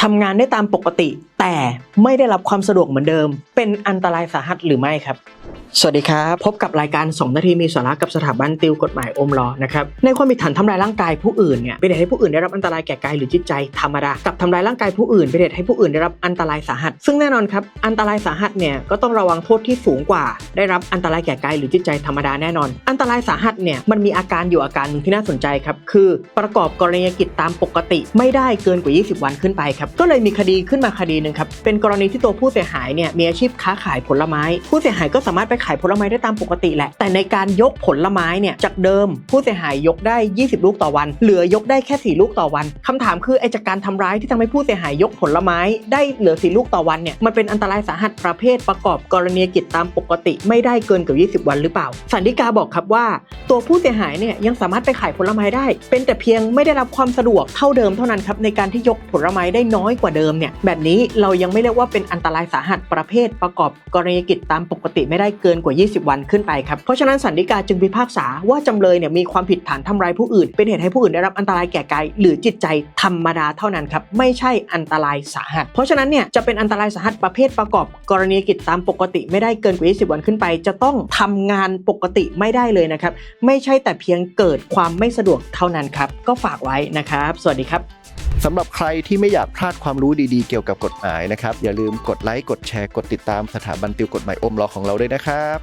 ทำงานได้ตามปกติ แต่ไม่ได้รับความสะดวกเหมือนเดิม เป็นอันตรายสาหัสหรือไม่ครับ สวัสดีครับ พบกับรายการ2นาทีมีสาระกับสถาบันติวกฎหมายอมรอนะครับในความผิดฐานทำลายร่างกายผู้อื่นเนี่ยเป็นเหตุให้ผู้อื่นได้รับอันตรายแก่กายหรือจิตใจธรรมดากับทำลายร่างกายผู้อื่นเป็นเหตุให้ผู้อื่นได้รับอันตรายสาหัส ซึ่งแน่นอนครับอันตรายสาหัสเนี่ยก็ต้องระวังโทษที่สูงกว่า ได้รับอันตรายแก่กายหรือจิตใจธรรมดาแน่นอน อันตรายสาหัสเนี่ยมันมีอาการอยู่อาการหนึงที่น่าสนใจครับคือ ประกอบกรณียกิจตามปกติ ไม่ได้เกินกว่า 20 วันขึ้นไปครับก็เลยมีคดีขึ้นมาคดีหนึ่งครับเป็นกรณีที่ตัวผู้เสียหายเนี่ยมีอาชีพค้าขายผลไม้ ผู้เสียหายก็สามารถไปขายผลไม้ได้ตามปกติแหละ แต่ในการยกผลไม้เนี่ยจากเดิม ผู้เสียหายยกได้ 20 ลูกต่อวัน เหลือยกได้แค่ 4 ลูกต่อวันคำถามคือไอ้จากการทำร้ายที่ทำให้ผู้เสียหายยกผลไม้ได้เหลือ 4 ลูกต่อวันเนี่ยมันเป็นอันตรายสาหัสประเภทประกอบกรณีกิจตามปกติไม่ได้เกินกว่า20 วันหรือเปล่า สันติกาบอกครับว่า ตัวผู้เสียหายเนี่ยยังสามารถไปขายผลไม้ได้ เป็นแต่เพียงไม่ได้รับความสะดวกเท่าเดิมเท่านั้นครับในการที่ยกผลไม้ได้น้อยกว่าเดิมเนี่ยแบบนี้เรายังไม่เรียกว่าเป็นอันตรายสาหัสประเภทประกอบกรณีกิจตามปกติไม่ได้เกินกว่า 20 วันขึ้นไปครับ เพราะฉะนั้นสันติกาจึงพิพากษาว่าจำเลยเนี่ยมีความผิดฐานทำร้ายผู้อื่น เป็นเหตุให้ผู้อื่นได้รับอันตรายแก่กายหรือจิตใจธรรมดาเท่านั้นครับไม่ใช่อันตรายสาหัส เพราะฉะนั้นเนี่ยจะเป็นอันตรายสาหัสประเภทประกอบ กรณีกิจตามปกติไม่ได้เกินกว่า 20 วันขึ้นไป จะต้องทำงานปกติไม่ได้เลยนะครับไม่ใช่แต่เพียงเกิดความไม่สะดวกเท่านั้นครับก็ฝากไว้นะครับ สวัสดีครับ สำหรับใครที่ไม่อยากพลาดความรู้ดีๆเกี่ยวกับกฎหมายนะครับ อย่าลืมกดไลค์กดแชร์กดติดตามสถาบันติวกฎหมายอมรอของเราด้วยนะครับ